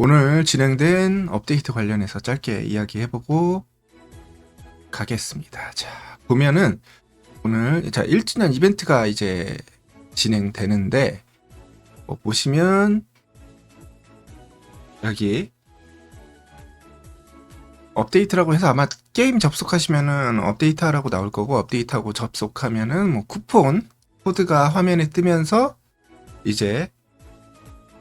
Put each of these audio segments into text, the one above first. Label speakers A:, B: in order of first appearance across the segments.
A: 오늘 진행된 업데이트 관련해서 짧게 이야기해보고 가겠습니다. 자, 보면은 오늘 자 1주년 이벤트가 이제 진행되는데 뭐 보시면 여기 업데이트라고 해서 아마 게임 접속하시면은 업데이트하라고 나올 거고 업데이트하고 접속하면은 뭐 쿠폰 코드가 화면에 뜨면서 이제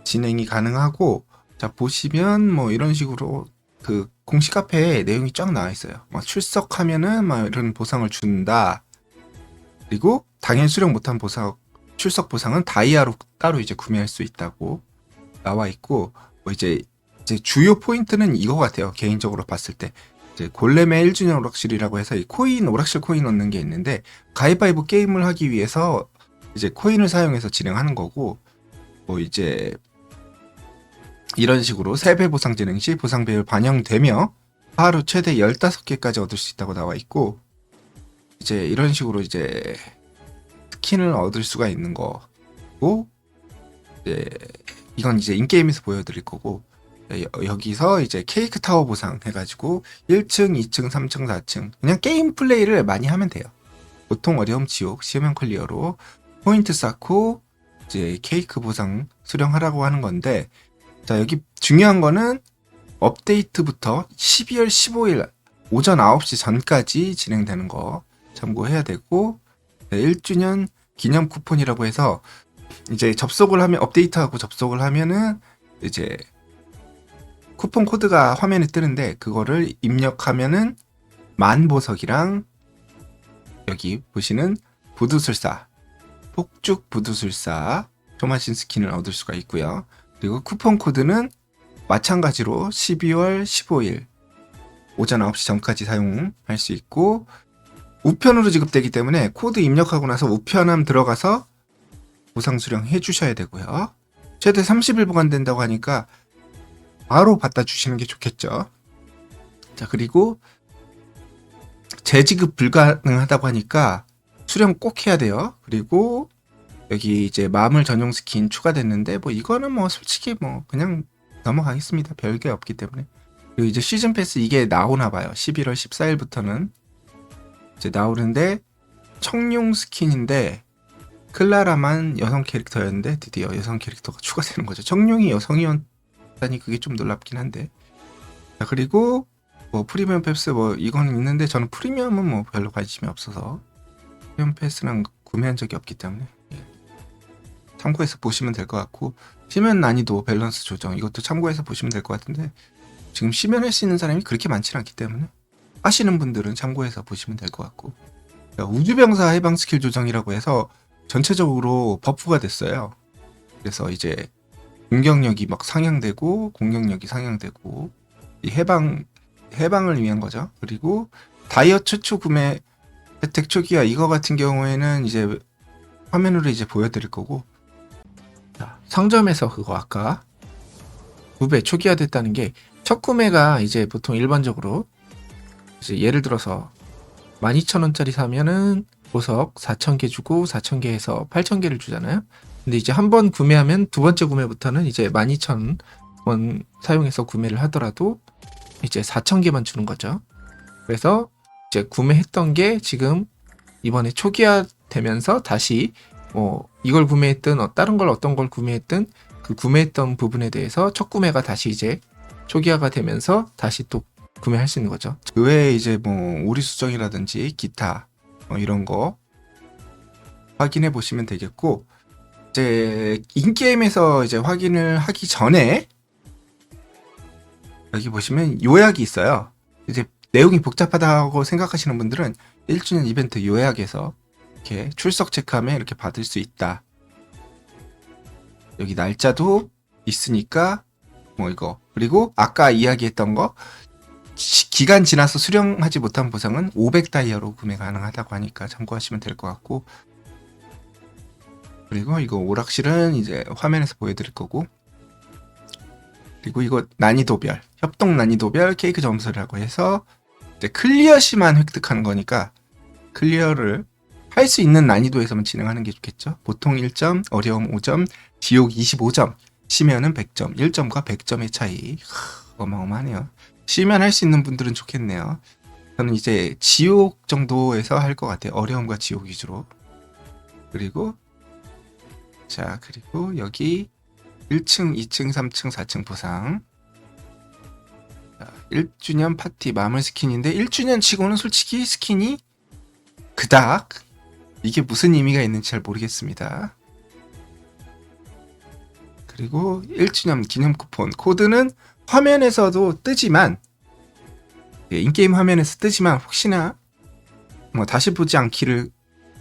A: 진행이 가능하고 자 보시면 뭐 이런 식으로 그 공식 카페에 내용이 쫙 나와 있어요. 막 출석하면은 막 이런 보상을 준다. 그리고 당일 수령 못한 보상 출석 보상은 다이아로 따로 이제 구매할 수 있다고 나와 있고 뭐 이제 이제 주요 포인트는 이거 같아요. 개인적으로 봤을 때 이제 골렘의 1주년 오락실이라고 해서 이 코인 오락실 코인 얻는 게 있는데 가위바위보 게임을 하기 위해서 이제 코인을 사용해서 진행하는 거고 뭐 이제 이런 식으로 3배 보상 진행 시 보상 배율 반영되며 하루 최대 15개까지 얻을 수 있다고 나와 있고 이제 이런 식으로 이제 스킨을 얻을 수가 있는 거고 이제 이건 이제 인게임에서 보여드릴 거고 여- 여기서 이제 케이크 타워 보상 해가지고 1층, 2층, 3층, 4층 그냥 게임 플레이를 많이 하면 돼요. 보통 어려움 지옥, 시험형 클리어로 포인트 쌓고 이제 케이크 보상 수령하라고 하는 건데 자 여기 중요한 거는 업데이트부터 12월 15일 오전 9시 전까지 진행되는 거 참고해야 되고 네, 1주년 기념 쿠폰이라고 해서 이제 접속을 하면 업데이트하고 접속을 하면은 이제 쿠폰 코드가 화면에 뜨는데 그거를 입력하면은 만 보석이랑 여기 보시는 부두술사 폭죽 부두술사 토마신 스킨을 얻을 수가 있고요. 그리고 쿠폰 코드는 마찬가지로 12월 15일 오전 9시 전까지 사용할 수 있고 우편으로 지급되기 때문에 코드 입력하고 나서 우편함 들어가서 보상 수령 해 주셔야 되고요. 최대 30일 보관된다고 하니까 바로 받다 주시는 게 좋겠죠. 자, 그리고 재지급 불가능하다고 하니까 수령 꼭 해야 돼요. 그리고 여기 이제 마물 전용 스킨 추가됐는데 뭐 이거는 뭐 솔직히 뭐 그냥 넘어가겠습니다. 별게 없기 때문에. 그리고 이제 시즌 패스 이게 나오나 봐요. 11월 14일부터는 이제 나오는데 청룡 스킨인데 클라라만 여성 캐릭터였는데 드디어 여성 캐릭터가 추가되는 거죠. 청룡이 여성이었다니 그게 좀 놀랍긴 한데. 자, 그리고 뭐 프리미엄 패스 뭐 이건 있는데 저는 프리미엄은 뭐 별로 관심이 없어서 프리미엄 패스는 구매한 적이 없기 때문에 예. 참고해서 보시면 될 것 같고 시면 난이도 밸런스 조정 이것도 참고해서 보시면 될 것 같은데 지금 시면 할수 있는 사람이 그렇게 많지는 않기 때문에 하시는 분들은 참고해서 보시면 될 것 같고 자, 우주병사 해방 스킬 조정이라고 해서 전체적으로 버프가 됐어요. 그래서 이제 공격력이 막 상향되고 공격력이 상향되고 이 해방 해방을 위한 거죠. 그리고 다이어 최초 구매 혜택 초기화 이거 같은 경우에는 이제 화면으로 이제 보여드릴 거고 자, 상점에서 그거 아까 9배 초기화 됐다는 게 첫 구매가 이제 보통 일반적으로 이제 예를 들어서 12,000원짜리 사면은 보석 4,000개 주고 4,000개에서 8,000개를 주잖아요. 근데 이제 한 번 구매하면 두 번째 구매부터는 이제 12,000원 사용해서 구매를 하더라도 이제 4,000개만 주는 거죠. 그래서 이제 구매했던 게 지금 이번에 초기화 되면서 다시 뭐 이걸 구매했든 어, 다른 걸 어떤 걸 구매했든 그 구매했던 부분에 대해서 첫 구매가 다시 이제 초기화가 되면서 다시 또 구매할 수 있는 거죠. 그 외에 이제 뭐 오리 수정이라든지 기타 뭐 이런 거 확인해 보시면 되겠고 이제 인게임에서 이제 확인을 하기 전에 여기 보시면 요약이 있어요. 이제 내용이 복잡하다고 생각하시는 분들은 1주년 이벤트 요약에서 이렇게 출석 체크하면 이렇게 받을 수 있다. 여기 날짜도 있으니까 뭐 이거. 그리고 아까 이야기했던 거 시- 기간 지나서 수령하지 못한 보상은 500다이아로 구매 가능하다고 하니까 참고하시면 될 것 같고. 그리고 이거 오락실은 이제 화면에서 보여드릴 거고. 그리고 이거 난이도별 협동 난이도별 케이크 점수라고 해서 이제 클리어 시만 획득하는 거니까 클리어를 할 수 있는 난이도에서만 진행하는 게 좋겠죠. 보통 1점, 어려움 5점, 지옥 25점 쉬면은 100점, 1점과 100점의 차이. 하, 어마어마하네요. 쉬면 할 수 있는 분들은 좋겠네요. 저는 이제 지옥 정도에서 할 것 같아요. 어려움과 지옥 위주로. 그리고 자 그리고 여기 1층, 2층, 3층, 4층 보상. 자, 1주년 파티 마물 스킨인데 1주년 치고는 솔직히 스킨이 그닥 이게 무슨 의미가 있는지 잘 모르겠습니다. 그리고 1주년 기념 쿠폰 코드는 화면에서도 뜨지만 예, 인게임 화면에서 뜨지만 혹시나 뭐 다시 보지 않기를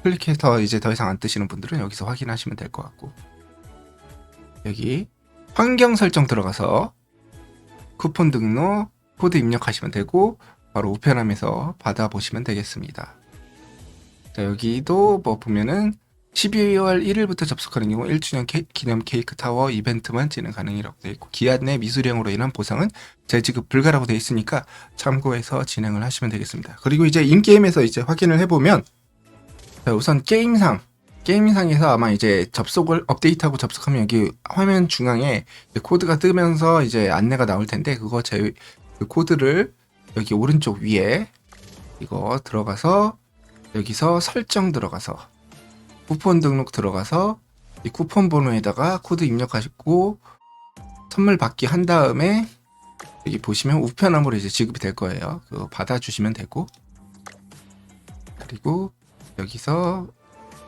A: 클릭해서 이제 더 이상 안 뜨시는 분들은 여기서 확인하시면 될 것 같고 여기 환경 설정 들어가서 쿠폰 등록 코드 입력하시면 되고 바로 우편함에서 받아보시면 되겠습니다. 자, 여기도 뭐 보면은 12월 1일부터 접속하는 경우 1주년 케- 기념 케이크 타워 이벤트만 진행 가능이라고 되어 있고 기한 내 미수령으로 인한 보상은 재지급 불가라고 되어 있으니까 참고해서 진행을 하시면 되겠습니다. 그리고 이제 인게임에서 이제 확인을 해보면 자, 우선 게임상 게임상에서 아마 이제 접속을 업데이트하고 접속하면 여기 화면 중앙에 코드가 뜨면서 이제 안내가 나올 텐데 그거 제 그 코드를 여기 오른쪽 위에 이거 들어가서 여기서 설정 들어가서 쿠폰 등록 들어가서 이 쿠폰 번호에다가 코드 입력하시고 선물 받기 한 다음에 여기 보시면 우편함으로 이제 지급이 될 거예요. 그거 받아주시면 되고 그리고 여기서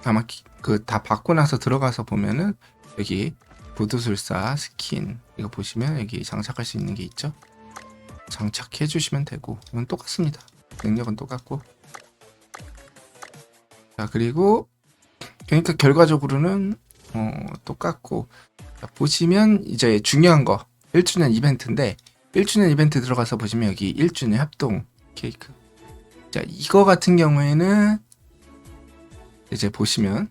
A: 아마 그 다 받고 나서 들어가서 보면은 여기 부두술사 스킨 이거 보시면 여기 장착할 수 있는 게 있죠. 장착해 주시면 되고 이건 똑같습니다. 능력은 똑같고 자 그리고 그러니까 결과적으로는 어, 똑같고. 자, 보시면 이제 중요한 거. 1주년 이벤트인데 1주년 이벤트 들어가서 보시면 여기 1주년 협동 케이크. 자 이거 같은 경우에는 이제 보시면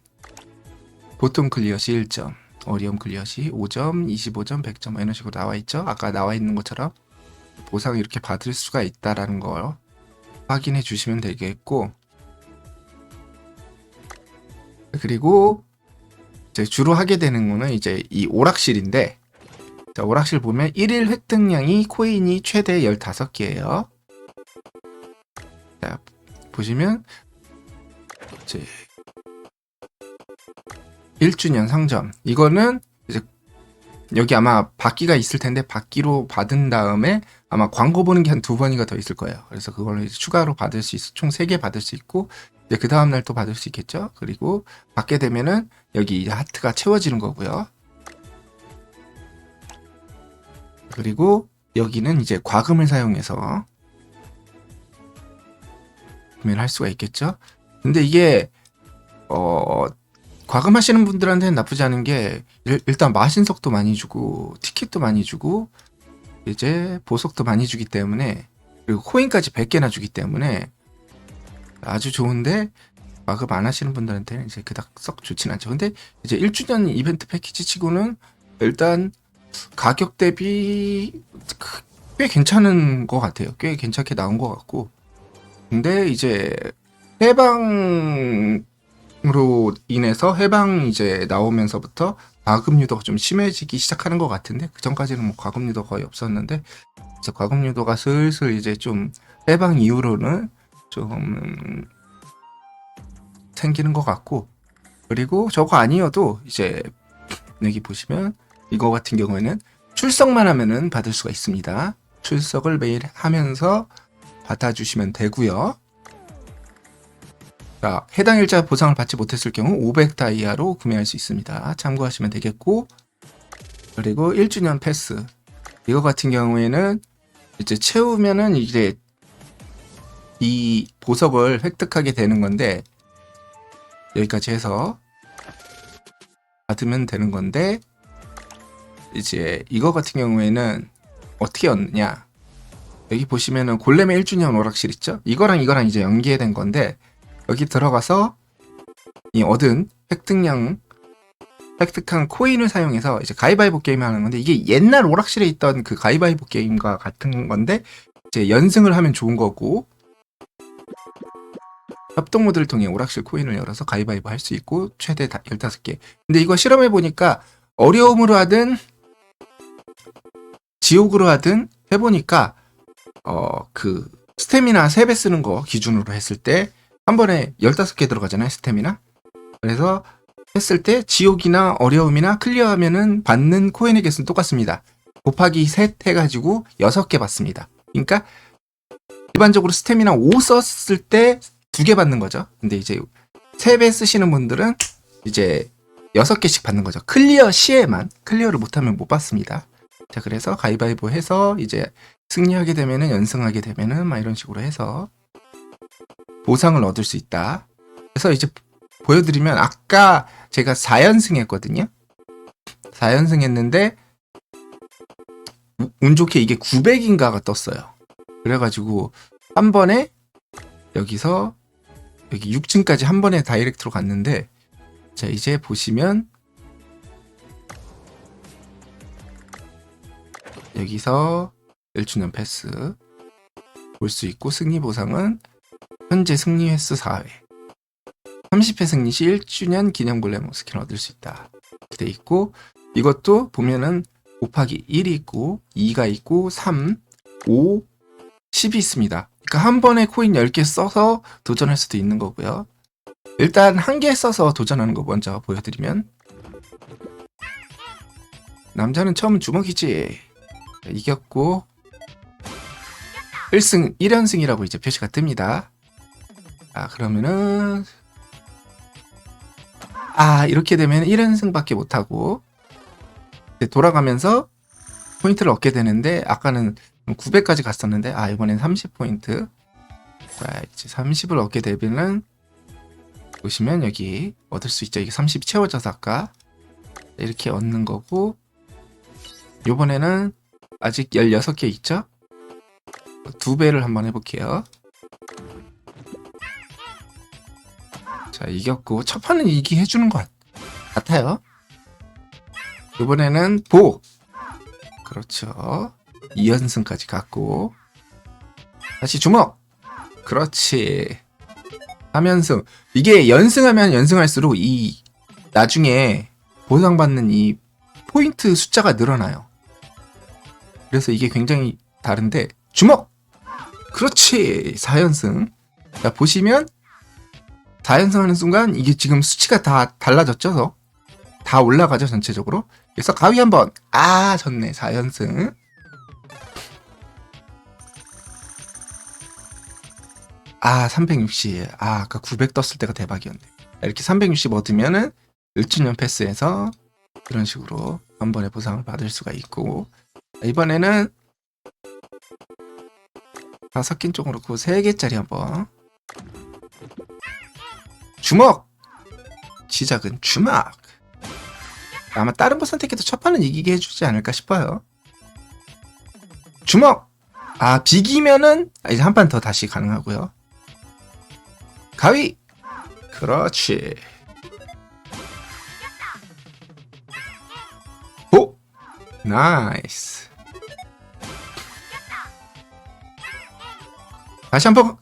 A: 보통 클리어 시 1점 어려움 클리어 시 5점 25점 100점 이런 식으로 나와 있죠? 아까 나와 있는 것처럼 보상을 이렇게 받을 수가 있다라는 걸 확인해 주시면 되겠고 그리고 이제 주로 하게 되는 거는 이제 이 오락실인데 자, 오락실 보면 1일 획득량이 코인이 최대 15개예요. 자, 보시면 이제 1주년 상점 이거는 이제 여기 아마 받기가 있을 텐데 받기로 받은 다음에 아마 광고 보는 게 한 두 번인가 더 있을 거예요. 그래서 그걸로 이제 추가로 받을 수 있어 총 3개 받을 수 있고 이제 그 다음 날 또 받을 수 있겠죠. 그리고 받게 되면은 여기 이제 하트가 채워지는 거고요. 그리고 여기는 이제 과금을 사용해서 구매를 할 수가 있겠죠. 근데 이게 어 과금하시는 분들한테는 나쁘지 않은 게 일- 일단 마신석도 많이 주고 티켓도 많이 주고 이제 보석도 많이 주기 때문에 그리고 코인까지 100개나 주기 때문에 아주 좋은데 과금 안 하시는 분들한테는 이제 그닥 썩 좋진 않죠. 근데 이제 1주년 이벤트 패키지 치고는 일단 가격 대비 크- 꽤 괜찮은 것 같아요. 꽤 괜찮게 나온 것 같고. 근데 이제 해방으로 인해서 해방 이제 나오면서부터 과금 유도가 좀 심해지기 시작하는 것 같은데 그 전까지는 뭐 과금 유도 거의 없었는데 이제 과금 유도가 슬슬 이제 좀 해방 이후로는 좀 생기는 것 같고 그리고 저거 아니어도 이제 여기 보시면 이거 같은 경우에는 출석만 하면은 받을 수가 있습니다. 출석을 매일 하면서 받아주시면 되고요. 자, 해당 일자 보상을 받지 못했을 경우 500 다이아로 구매할 수 있습니다. 참고하시면 되겠고 그리고 1주년 패스 이거 같은 경우에는 이제 채우면은 이제 이 보석을 획득하게 되는 건데 여기까지 해서 받으면 되는 건데 이제 이거 같은 경우에는 어떻게 얻느냐. 여기 보시면은 골렘의 1주년 오락실 있죠? 이거랑 이거랑 이제 연계된 건데 여기 들어가서 이 얻은 획득량 획득한 코인을 사용해서 이제 가위바위보 게임을 하는 건데 이게 옛날 오락실에 있던 그 가위바위보 게임과 같은 건데 이제 연승을 하면 좋은 거고 협동 모드를 통해 오락실 코인을 열어서 가위바위보 할 수 있고 최대 다 15개. 근데 이거 실험해 보니까 어려움으로 하든 지옥으로 하든 해 보니까 어 그 스태미나 3배 쓰는 거 기준으로 했을 때 한 번에 15개 들어가잖아요 스태미나. 그래서 했을 때 지옥이나 어려움이나 클리어하면은 받는 코인의 개수는 똑같습니다. 곱하기 셋 해가지고 6개 받습니다. 그러니까 일반적으로 스태미나 5 썼을 때 두 개 받는 거죠 근데 이제 3배 쓰시는 분들은 이제 6개씩 받는 거죠 클리어 시에만 클리어를 못하면 못 받습니다 자, 그래서 가위바위보 해서 이제 승리하게 되면은 연승하게 되면은 막 이런 식으로 해서 보상을 얻을 수 있다. 그래서 이제 보여드리면 아까 제가 4연승 했거든요. 4연승 했는데 우- 운 좋게 이게 900인가가 떴어요. 그래가지고 한 번에 여기서 여기 6층까지 한 번에 다이렉트로 갔는데 자 이제 보시면 여기서 1주년 패스 볼 수 있고 승리 보상은 현재 승리 횟수 4회. 30회 승리 시 1주년 기념 골레모 스킨 얻을 수 있다. 이렇게 돼 있고 이것도 보면은 곱하기 1이 있고 2가 있고 3, 5, 10이 있습니다 그러니까 한 번에 코인 10개 써서 도전할 수도 있는 거고요. 일단 한 개 써서 도전하는 거 먼저 보여드리면. 남자는 처음은 주먹이지. 자, 이겼고. 1승 1연승이라고 이제 표시가 뜹니다. 아 그러면은. 아 이렇게 되면 1연승밖에 못하고. 돌아가면서 포인트를 얻게 되는데 아까는 900까지 갔었는데 아 이번엔 30포인트 자 이제 30을 얻게 되면은 보시면 여기 얻을 수 있죠 이게 30 채워져서 아까 이렇게 얻는 거고 요번에는 아직 16개 있죠? 두 배를 한번 해볼게요. 자, 이겼고, 첫 판은 이기 해주는 것 같아요. 이번에는 보! 그렇죠. 2연승까지 갔고, 다시 주먹! 그렇지. 3연승. 이게 연승하면 연승할수록 이, 나중에 보상받는 이 포인트 숫자가 늘어나요. 그래서 이게 굉장히 다른데 주먹 그렇지 4연승 자 보시면 4연승 하는 순간 이게 지금 수치가 다 달라졌죠 다 올라가죠 전체적으로 그래서 가위 한번 아 졌네 4연승 아 360. 아 아까 900 떴을 때가 대박이었네. 이렇게 360 얻으면은 1주년 패스에서 이런 식으로 한 번에 보상을 받을 수가 있고 이번에는 다섯 개 쪽으로 그세 개짜리 한번. 주먹! 시작은 주먹 아마 다른 거 선택해도 첫 판은 이기게 해주지 않을까 싶어요. 주먹! 아 비기면은 아, 이제 한 판 더 다시 가능하고요 가위. 그렇지. 오 나이스. 다시 한 번.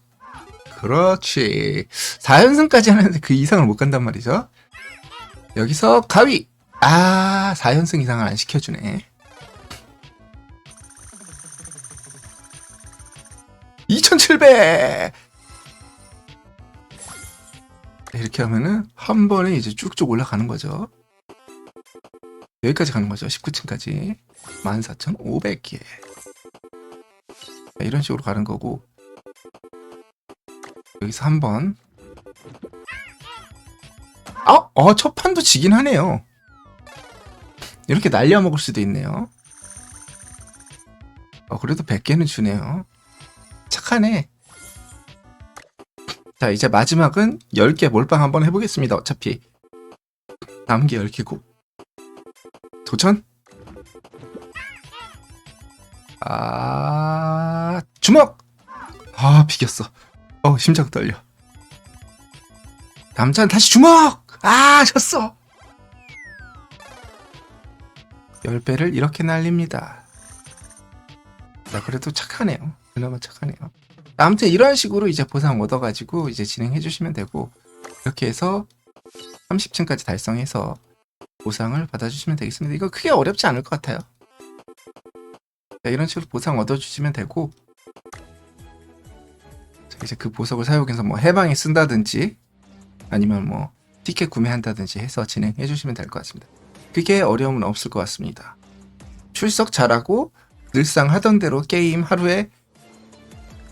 A: 그렇지. 4연승까지 하는데 그 이상을 못 간단 말이죠. 여기서 가위. 아 4연승 이상을 안 시켜주네. 2700 이렇게 하면은 한 번에 이제 쭉쭉 올라가는 거죠 여기까지 가는 거죠 19층까지 14,500개 이런 식으로 가는 거고 여기서 한번 어? 어, 첫 판도 지긴 하네요. 이렇게 날려 먹을 수도 있네요. 어, 그래도 100개는 주네요. 착하네. 자, 이제 마지막은 10개 몰빵 한번 해보겠습니다. 어차피 남은 게 10개고. 도전? 아, 주먹! 아, 비겼어. 어, 심장 떨려. 남자는 다시 주먹! 아, 졌어! 10배를 이렇게 날립니다. 나 그래도 착하네요. 그나마 착하네요. 아무튼 이런 식으로 이제 보상 얻어가지고 이제 진행해 주시면 되고, 이렇게 해서 30층까지 달성해서 보상을 받아주시면 되겠습니다. 이거 크게 어렵지 않을 것 같아요. 자, 이런 식으로 보상 얻어주시면 되고 자, 이제 그 보석을 사용해서 뭐 해방에 쓴다든지 아니면 뭐 티켓 구매한다든지 해서 진행해 주시면 될 것 같습니다. 그게 어려움은 없을 것 같습니다. 출석 잘하고 늘상 하던 대로 게임 하루에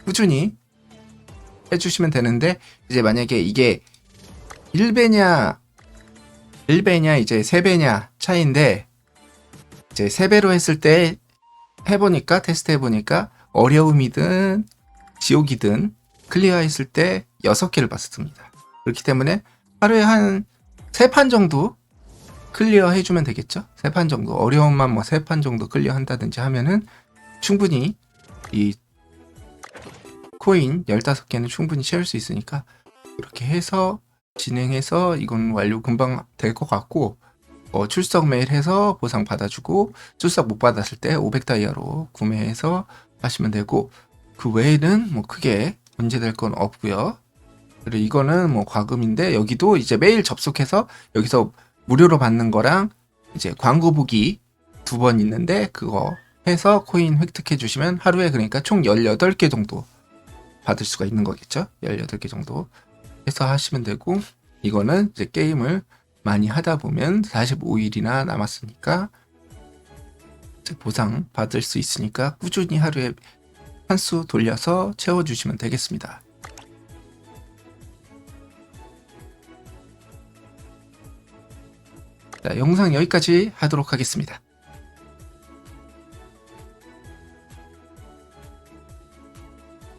A: 꾸준히 해주시면 되는데 이제 만약에 이게 1배냐 1배냐 이제 3배냐 차이인데 이제 3배로 했을 때 해보니까 테스트 해보니까 어려움이든 지옥이든 클리어했을 때 6개를 받습니다. 그렇기 때문에 하루에 한 3판 정도 클리어 해주면 되겠죠? 3판 정도 어려움만 뭐 3판 정도 클리어 한다든지 하면은 충분히 이 코인 15개는 충분히 채울 수 있으니까 이렇게 해서 진행해서 이건 완료 금방 될 것 같고 어, 출석 메일 해서 보상 받아주고 출석 못 받았을 때 500다이아로 구매해서 하시면 되고 그 외에는 뭐 크게 문제될 건 없고요. 그리고 이거는 뭐 과금인데 여기도 이제 메일 접속해서 여기서 무료로 받는 거랑 이제 광고 보기 두 번 있는데 그거 해서 코인 획득해 주시면 하루에 그러니까 총 18개 정도 받을 수가 있는 거겠죠. 18개 정도 해서 하시면 되고 이거는 이제 게임을 많이 하다 보면 45일이나 남았으니까 보상 받을 수 있으니까 꾸준히 하루에 한 수 돌려서 채워주시면 되겠습니다. 자, 영상 여기까지 하도록 하겠습니다.